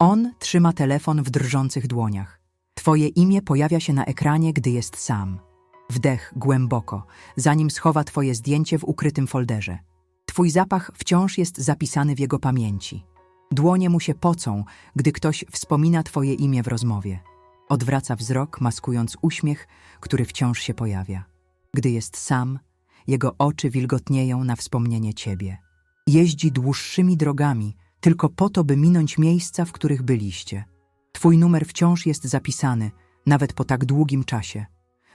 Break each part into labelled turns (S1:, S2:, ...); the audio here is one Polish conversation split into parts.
S1: On trzyma telefon w drżących dłoniach. Twoje imię pojawia się na ekranie, gdy jest sam. Wdech głęboko, zanim schowa twoje zdjęcie w ukrytym folderze. Twój zapach wciąż jest zapisany w jego pamięci. Dłonie mu się pocą, gdy ktoś wspomina twoje imię w rozmowie. Odwraca wzrok, maskując uśmiech, który wciąż się pojawia. Gdy jest sam, jego oczy wilgotnieją na wspomnienie ciebie. Jeździ dłuższymi drogami, tylko po to, by minąć miejsca, w których byliście. Twój numer wciąż jest zapisany, nawet po tak długim czasie.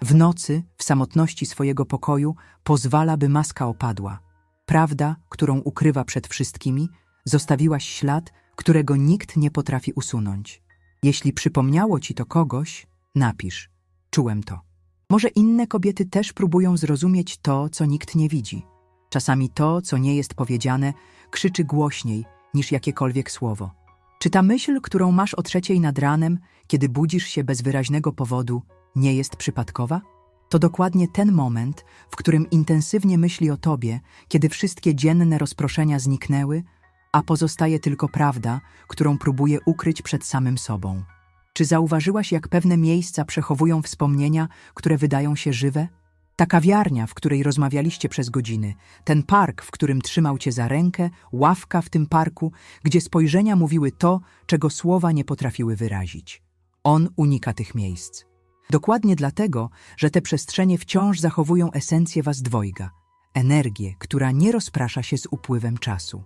S1: W nocy, w samotności swojego pokoju, pozwala, by maska opadła. Prawda, którą ukrywa przed wszystkimi, zostawiłaś ślad, którego nikt nie potrafi usunąć. Jeśli przypomniało ci to kogoś, napisz. Czułem to. Może inne kobiety też próbują zrozumieć to, co nikt nie widzi. Czasami to, co nie jest powiedziane, krzyczy głośniej niż jakiekolwiek słowo. Czy ta myśl, którą masz o trzeciej nad ranem, kiedy budzisz się bez wyraźnego powodu, nie jest przypadkowa? To dokładnie ten moment, w którym intensywnie myśli o tobie, kiedy wszystkie dzienne rozproszenia zniknęły, a pozostaje tylko prawda, którą próbuje ukryć przed samym sobą. Czy zauważyłaś, jak pewne miejsca przechowują wspomnienia, które wydają się żywe? Ta kawiarnia, w której rozmawialiście przez godziny, ten park, w którym trzymał cię za rękę, ławka w tym parku, gdzie spojrzenia mówiły to, czego słowa nie potrafiły wyrazić. On unika tych miejsc. Dokładnie dlatego, że te przestrzenie wciąż zachowują esencję was dwojga, energię, która nie rozprasza się z upływem czasu.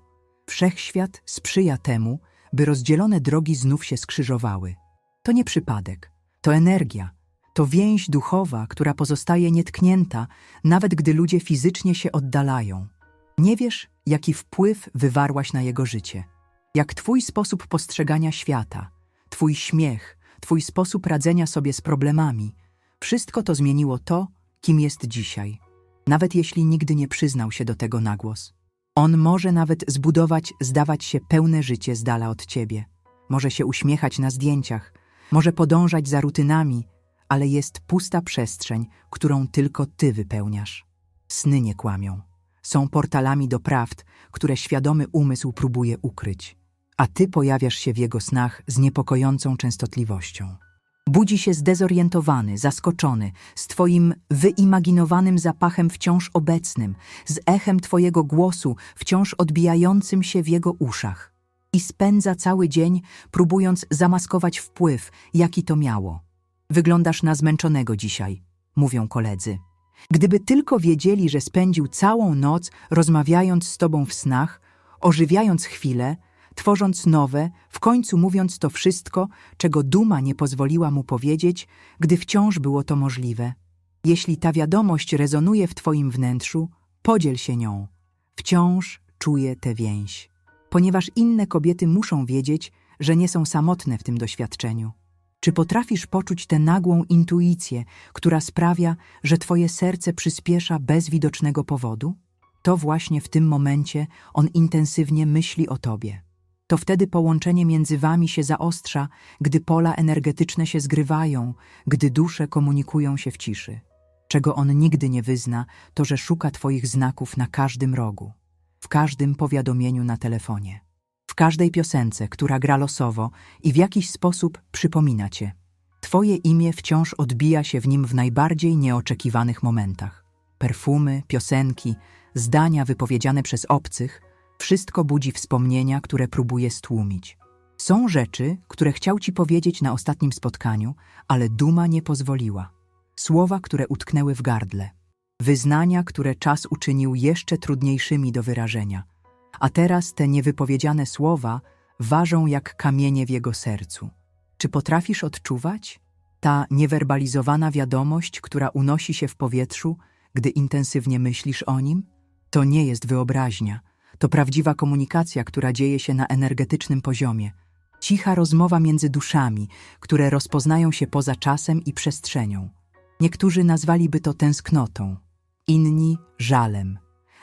S1: Wszechświat sprzyja temu, by rozdzielone drogi znów się skrzyżowały. To nie przypadek, to energia, to więź duchowa, która pozostaje nietknięta, nawet gdy ludzie fizycznie się oddalają. Nie wiesz, jaki wpływ wywarłaś na jego życie, jak twój sposób postrzegania świata, twój śmiech, twój sposób radzenia sobie z problemami, wszystko to zmieniło to, kim jest dzisiaj, nawet jeśli nigdy nie przyznał się do tego na głos. On może nawet zbudować, zdawać się pełne życie z dala od ciebie. Może się uśmiechać na zdjęciach, może podążać za rutynami, ale jest pusta przestrzeń, którą tylko ty wypełniasz. Sny nie kłamią. Są portalami do prawd, które świadomy umysł próbuje ukryć, a ty pojawiasz się w jego snach z niepokojącą częstotliwością. Budzi się zdezorientowany, zaskoczony, z twoim wyimaginowanym zapachem wciąż obecnym, z echem twojego głosu wciąż odbijającym się w jego uszach. I spędza cały dzień, próbując zamaskować wpływ, jaki to miało. Wyglądasz na zmęczonego dzisiaj, mówią koledzy. Gdyby tylko wiedzieli, że spędził całą noc rozmawiając z tobą w snach, ożywiając chwile, tworząc nowe, w końcu mówiąc to wszystko, czego duma nie pozwoliła mu powiedzieć, gdy wciąż było to możliwe. Jeśli ta wiadomość rezonuje w twoim wnętrzu, podziel się nią. Wciąż czuję tę więź. Ponieważ inne kobiety muszą wiedzieć, że nie są samotne w tym doświadczeniu. Czy potrafisz poczuć tę nagłą intuicję, która sprawia, że twoje serce przyspiesza bez widocznego powodu? To właśnie w tym momencie on intensywnie myśli o tobie. To wtedy połączenie między wami się zaostrza, gdy pola energetyczne się zgrywają, gdy dusze komunikują się w ciszy. Czego on nigdy nie wyzna, to że szuka twoich znaków na każdym rogu, w każdym powiadomieniu na telefonie każdej piosence, która gra losowo i w jakiś sposób przypomina cię. Twoje imię wciąż odbija się w nim w najbardziej nieoczekiwanych momentach. Perfumy, piosenki, zdania wypowiedziane przez obcych, wszystko budzi wspomnienia, które próbuje stłumić. Są rzeczy, które chciał ci powiedzieć na ostatnim spotkaniu, ale duma nie pozwoliła. Słowa, które utknęły w gardle. Wyznania, które czas uczynił jeszcze trudniejszymi do wyrażenia – a teraz te niewypowiedziane słowa ważą jak kamienie w jego sercu. Czy potrafisz odczuwać? Ta niewerbalizowana wiadomość, która unosi się w powietrzu, gdy intensywnie myślisz o nim? To nie jest wyobraźnia. To prawdziwa komunikacja, która dzieje się na energetycznym poziomie. Cicha rozmowa między duszami, które rozpoznają się poza czasem i przestrzenią. Niektórzy nazwaliby to tęsknotą, inni żalem,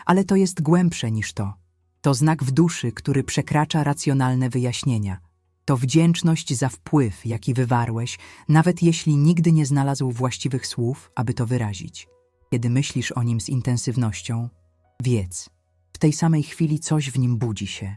S1: ale to jest głębsze niż to. To znak w duszy, który przekracza racjonalne wyjaśnienia. To wdzięczność za wpływ, jaki wywarłeś, nawet jeśli nigdy nie znalazł właściwych słów, aby to wyrazić. Kiedy myślisz o nim z intensywnością, wiedz, w tej samej chwili coś w nim budzi się.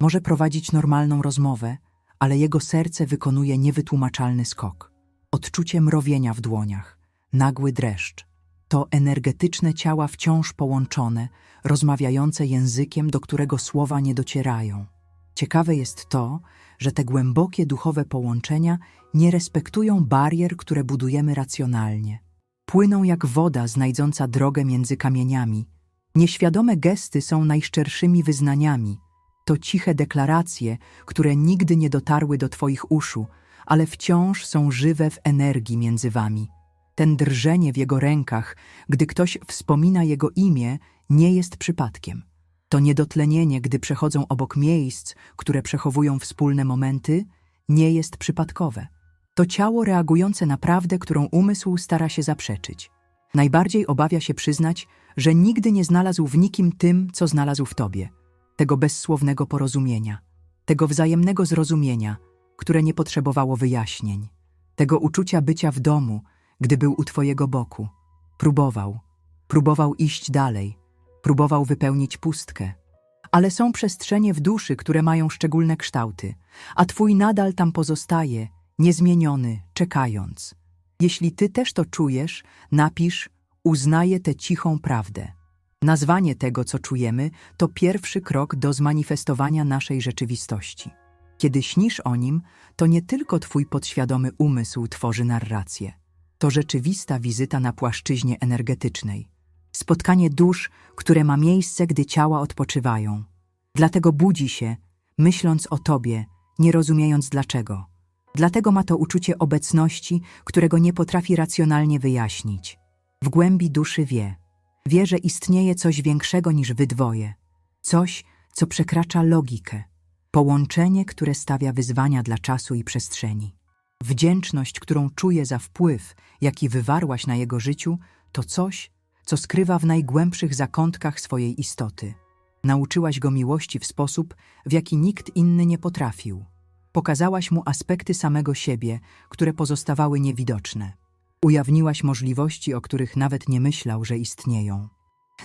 S1: Może prowadzić normalną rozmowę, ale jego serce wykonuje niewytłumaczalny skok. Odczucie mrowienia w dłoniach, nagły dreszcz. To energetyczne ciała wciąż połączone, rozmawiające językiem, do którego słowa nie docierają. Ciekawe jest to, że te głębokie duchowe połączenia nie respektują barier, które budujemy racjonalnie. Płyną jak woda znajdząca drogę między kamieniami. Nieświadome gesty są najszczerszymi wyznaniami. To ciche deklaracje, które nigdy nie dotarły do Twoich uszu, ale wciąż są żywe w energii między Wami. Ten drżenie w jego rękach, gdy ktoś wspomina jego imię, nie jest przypadkiem. To niedotlenienie, gdy przechodzą obok miejsc, które przechowują wspólne momenty, nie jest przypadkowe. To ciało reagujące na prawdę, którą umysł stara się zaprzeczyć. Najbardziej obawia się przyznać, że nigdy nie znalazł w nikim tym, co znalazł w tobie, tego bezsłownego porozumienia, tego wzajemnego zrozumienia, które nie potrzebowało wyjaśnień, tego uczucia bycia w domu, gdy był u twojego boku. Próbował, próbował iść dalej, próbował wypełnić pustkę. Ale są przestrzenie w duszy, które mają szczególne kształty, a twój nadal tam pozostaje, niezmieniony, czekając. Jeśli ty też to czujesz, napisz uznaję tę cichą prawdę. Nazwanie tego, co czujemy, to pierwszy krok do zmanifestowania naszej rzeczywistości. Kiedy śnisz o nim, to nie tylko twój podświadomy umysł tworzy narrację. To rzeczywista wizyta na płaszczyźnie energetycznej. Spotkanie dusz, które ma miejsce, gdy ciała odpoczywają. Dlatego budzi się, myśląc o tobie, nie rozumiejąc dlaczego. Dlatego ma to uczucie obecności, którego nie potrafi racjonalnie wyjaśnić. W głębi duszy wie. Wie, że istnieje coś większego niż wy dwoje. Coś, co przekracza logikę. Połączenie, które stawia wyzwania dla czasu i przestrzeni. Wdzięczność, którą czuje za wpływ, jaki wywarłaś na jego życiu, to coś, co skrywa w najgłębszych zakątkach swojej istoty. Nauczyłaś go miłości w sposób, w jaki nikt inny nie potrafił. Pokazałaś mu aspekty samego siebie, które pozostawały niewidoczne. Ujawniłaś możliwości, o których nawet nie myślał, że istnieją.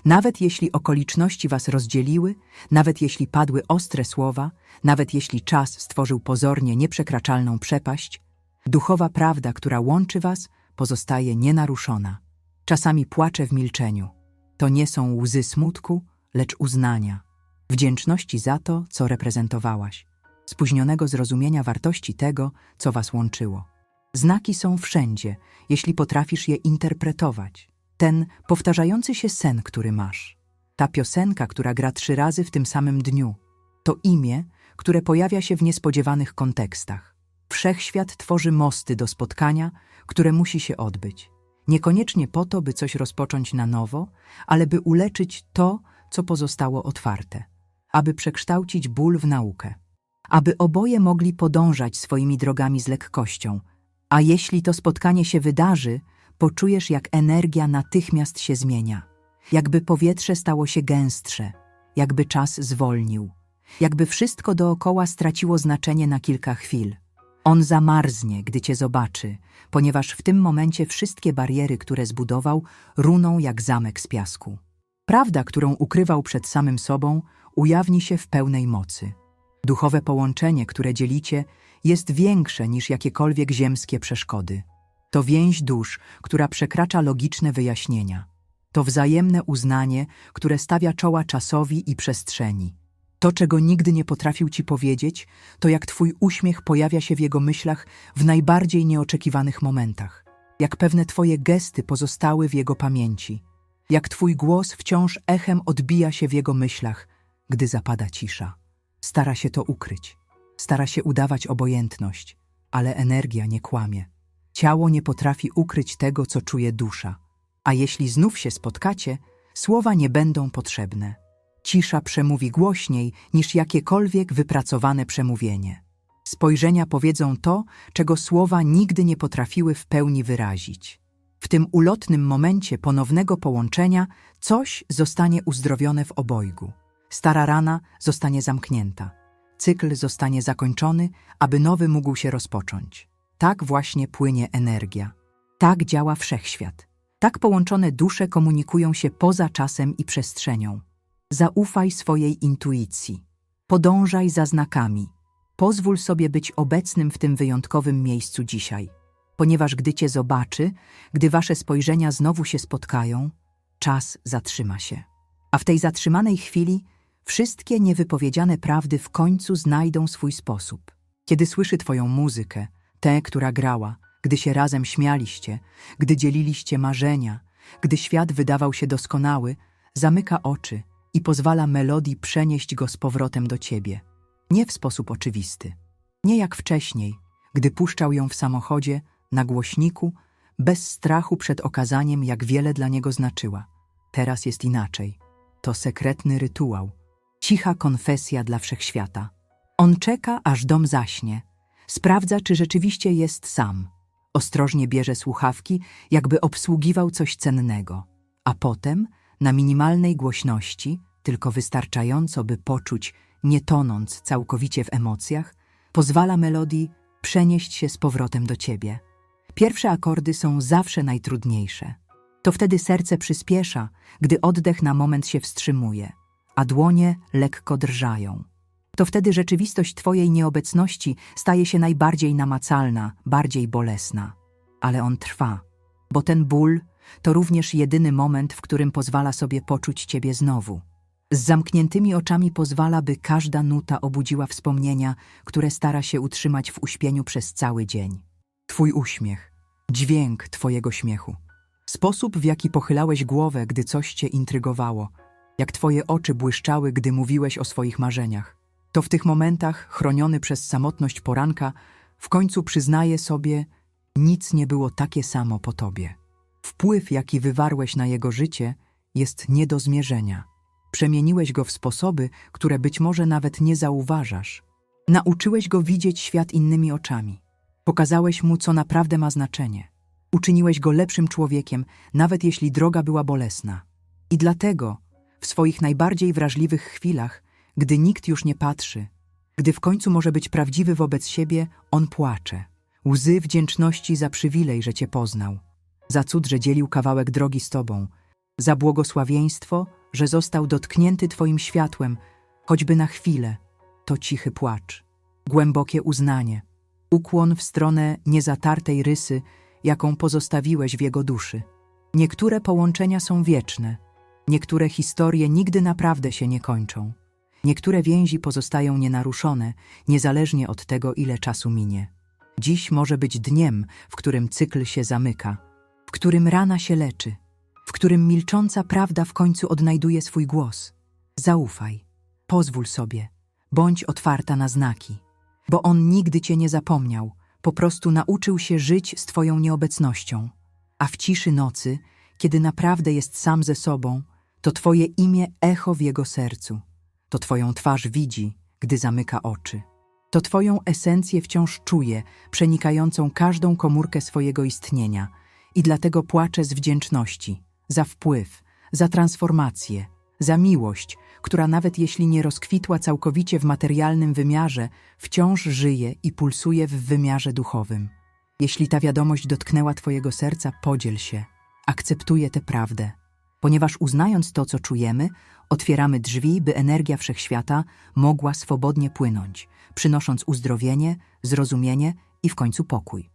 S1: Nawet jeśli okoliczności was rozdzieliły, nawet jeśli padły ostre słowa, nawet jeśli czas stworzył pozornie nieprzekraczalną przepaść, duchowa prawda, która łączy was, pozostaje nienaruszona. Czasami płacze w milczeniu. To nie są łzy smutku, lecz uznania, wdzięczności za to, co reprezentowałaś, spóźnionego zrozumienia wartości tego, co was łączyło. Znaki są wszędzie, jeśli potrafisz je interpretować. Ten powtarzający się sen, który masz. Ta piosenka, która gra trzy razy w tym samym dniu. To imię, które pojawia się w niespodziewanych kontekstach. Wszechświat tworzy mosty do spotkania, które musi się odbyć. Niekoniecznie po to, by coś rozpocząć na nowo, ale by uleczyć to, co pozostało otwarte. Aby przekształcić ból w naukę. Aby oboje mogli podążać swoimi drogami z lekkością. A jeśli to spotkanie się wydarzy, poczujesz, jak energia natychmiast się zmienia. Jakby powietrze stało się gęstsze, jakby czas zwolnił, jakby wszystko dookoła straciło znaczenie na kilka chwil. On zamarznie, gdy cię zobaczy, ponieważ w tym momencie wszystkie bariery, które zbudował, runą jak zamek z piasku. Prawda, którą ukrywał przed samym sobą, ujawni się w pełnej mocy. Duchowe połączenie, które dzielicie, jest większe niż jakiekolwiek ziemskie przeszkody. To więź dusz, która przekracza logiczne wyjaśnienia. To wzajemne uznanie, które stawia czoła czasowi i przestrzeni. To, czego nigdy nie potrafił ci powiedzieć, to jak twój uśmiech pojawia się w jego myślach w najbardziej nieoczekiwanych momentach. Jak pewne twoje gesty pozostały w jego pamięci. Jak twój głos wciąż echem odbija się w jego myślach, gdy zapada cisza. Stara się to ukryć. Stara się udawać obojętność, ale energia nie kłamie. Ciało nie potrafi ukryć tego, co czuje dusza. A jeśli znów się spotkacie, słowa nie będą potrzebne. Cisza przemówi głośniej niż jakiekolwiek wypracowane przemówienie. Spojrzenia powiedzą to, czego słowa nigdy nie potrafiły w pełni wyrazić. W tym ulotnym momencie ponownego połączenia coś zostanie uzdrowione w obojgu. Stara rana zostanie zamknięta. Cykl zostanie zakończony, aby nowy mógł się rozpocząć. Tak właśnie płynie energia. Tak działa wszechświat. Tak połączone dusze komunikują się poza czasem i przestrzenią. Zaufaj swojej intuicji. Podążaj za znakami. Pozwól sobie być obecnym w tym wyjątkowym miejscu dzisiaj, ponieważ gdy Cię zobaczy, gdy Wasze spojrzenia znowu się spotkają, czas zatrzyma się. A w tej zatrzymanej chwili wszystkie niewypowiedziane prawdy w końcu znajdą swój sposób. Kiedy słyszy Twoją muzykę, tę, która grała, gdy się razem śmialiście, gdy dzieliliście marzenia, gdy świat wydawał się doskonały, zamyka oczy i pozwala melodii przenieść go z powrotem do ciebie. Nie w sposób oczywisty. Nie jak wcześniej, gdy puszczał ją w samochodzie, na głośniku, bez strachu przed okazaniem, jak wiele dla niego znaczyła. Teraz jest inaczej. To sekretny rytuał. Cicha konfesja dla wszechświata. On czeka, aż dom zaśnie. Sprawdza, czy rzeczywiście jest sam. Ostrożnie bierze słuchawki, jakby obsługiwał coś cennego. A potem, na minimalnej głośności, tylko wystarczająco, by poczuć, nie tonąc całkowicie w emocjach, pozwala melodii przenieść się z powrotem do ciebie. Pierwsze akordy są zawsze najtrudniejsze. To wtedy serce przyspiesza, gdy oddech na moment się wstrzymuje, a dłonie lekko drżają. To wtedy rzeczywistość Twojej nieobecności staje się najbardziej namacalna, bardziej bolesna. Ale on trwa, bo ten ból to również jedyny moment, w którym pozwala sobie poczuć Ciebie znowu. Z zamkniętymi oczami pozwala, by każda nuta obudziła wspomnienia, które stara się utrzymać w uśpieniu przez cały dzień. Twój uśmiech, dźwięk Twojego śmiechu, sposób, w jaki pochylałeś głowę, gdy coś Cię intrygowało, jak Twoje oczy błyszczały, gdy mówiłeś o swoich marzeniach. To w tych momentach, chroniony przez samotność poranka, w końcu przyznaje sobie, nic nie było takie samo po Tobie. Wpływ, jaki wywarłeś na jego życie, jest nie do zmierzenia. Przemieniłeś go w sposoby, które być może nawet nie zauważasz. Nauczyłeś go widzieć świat innymi oczami. Pokazałeś mu, co naprawdę ma znaczenie. Uczyniłeś go lepszym człowiekiem, nawet jeśli droga była bolesna. I dlatego, w swoich najbardziej wrażliwych chwilach, gdy nikt już nie patrzy, gdy w końcu może być prawdziwy wobec siebie, on płacze. Łzy wdzięczności za przywilej, że cię poznał, za cud, że dzielił kawałek drogi z tobą, za błogosławieństwo, że został dotknięty twoim światłem, choćby na chwilę. To cichy płacz, głębokie uznanie, ukłon w stronę niezatartej rysy, jaką pozostawiłeś w jego duszy. Niektóre połączenia są wieczne, niektóre historie nigdy naprawdę się nie kończą. Niektóre więzi pozostają nienaruszone, niezależnie od tego, ile czasu minie. Dziś może być dniem, w którym cykl się zamyka, którym rana się leczy, w którym milcząca prawda w końcu odnajduje swój głos. Zaufaj, pozwól sobie, bądź otwarta na znaki, bo on nigdy cię nie zapomniał, po prostu nauczył się żyć z twoją nieobecnością. A w ciszy nocy, kiedy naprawdę jest sam ze sobą, to twoje imię echo w jego sercu. To Twoją twarz widzi, gdy zamyka oczy. To Twoją esencję wciąż czuje, przenikającą każdą komórkę swojego istnienia i dlatego płacze z wdzięczności za wpływ, za transformację, za miłość, która nawet jeśli nie rozkwitła całkowicie w materialnym wymiarze, wciąż żyje i pulsuje w wymiarze duchowym. Jeśli ta wiadomość dotknęła Twojego serca, podziel się, akceptuję tę prawdę, ponieważ uznając to, co czujemy, otwieramy drzwi, by energia wszechświata mogła swobodnie płynąć, przynosząc uzdrowienie, zrozumienie i w końcu pokój.